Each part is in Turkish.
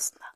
прекрасно.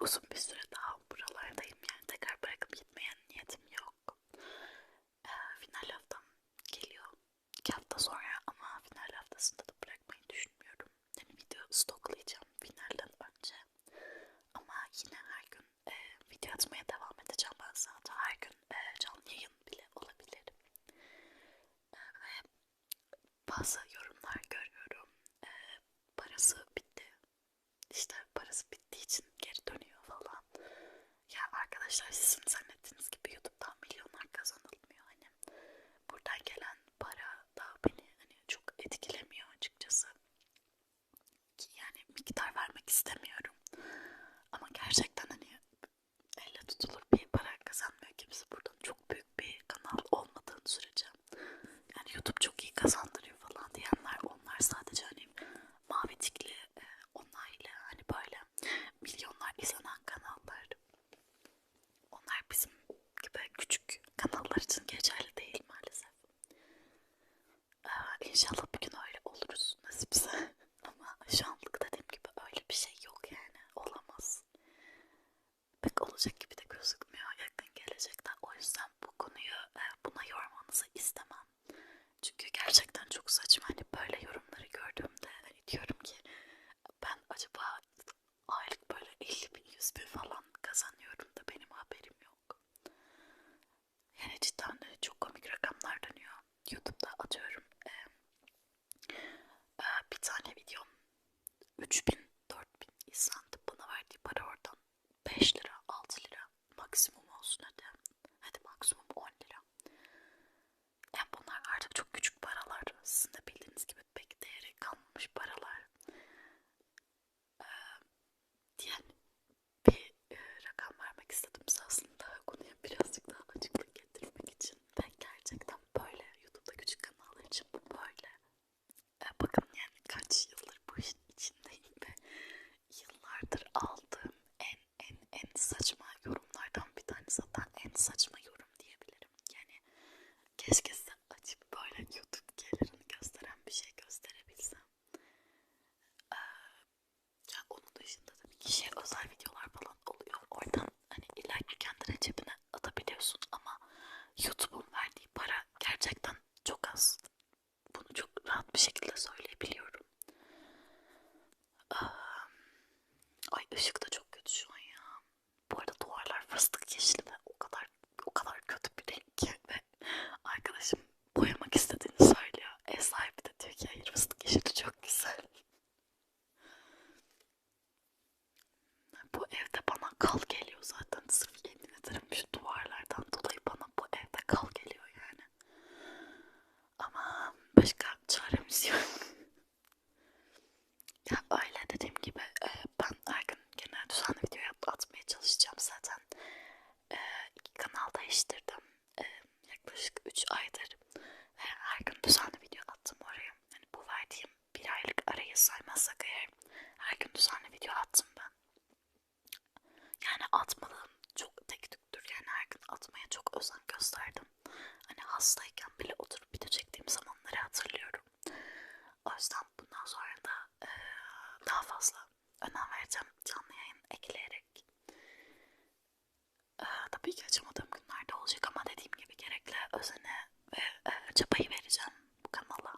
웃음 빗소리 so. İnşallah bir gün öyle oluruz nasipse. Ama şu anlık dediğim gibi öyle bir şey yok yani. Olamaz. Pek olacak gibi de gözükmüyor yakın gelecekte. O yüzden bu konuyu e, buna yormanızı istemem. Çünkü gerçekten çok saçma. Hani böyle yorumları gördüğümde hani diyorum ki yüzden bundan sonra da e, daha fazla önem vereceğim canlı yayın ekleyerek. E, tabii ki açamadığım günlerde olacak ama dediğim gibi gerekli özene ve e, çabayı vereceğim bu kanala.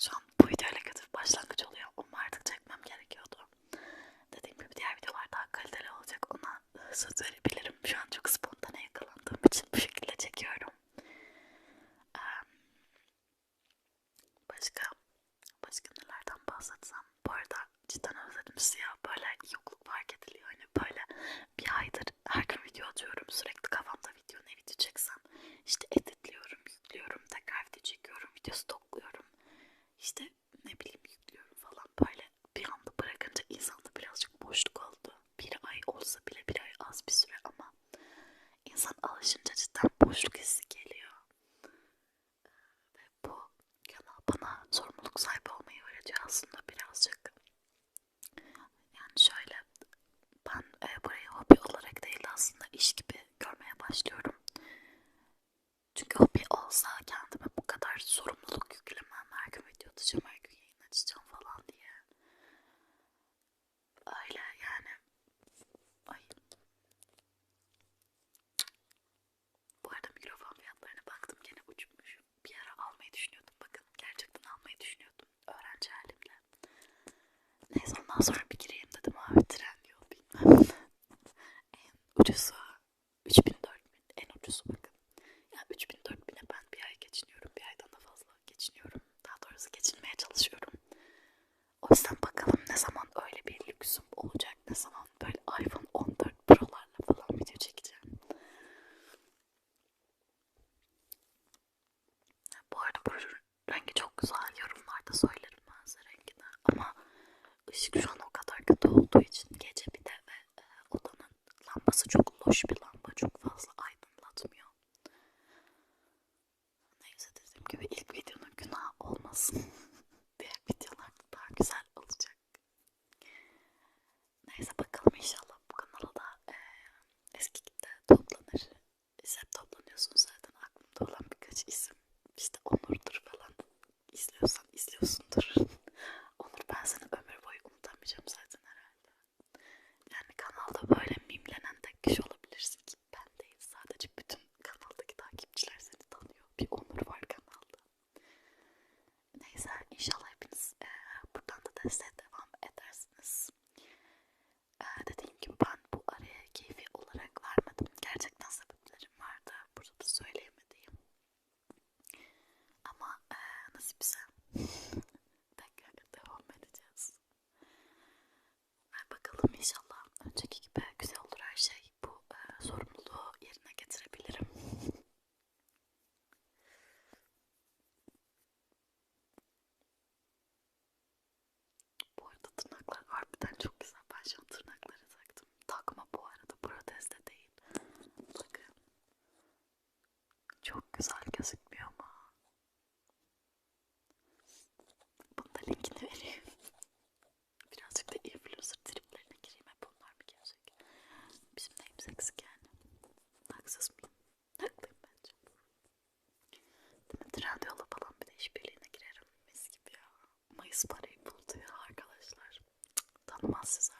Şu an bu videoyla kötü bir başlangıç oluyor. Onu artık çekmem gerekiyordu. Dediğim gibi diğer videolar daha kaliteli olacak. Ona söz vereyim. aslında birazcık yani şöyle ben e, burayı hobi olarak değil aslında iş gibi görmeye başlıyorum. Ondan sonra bir gireyim dedim abi tren. else is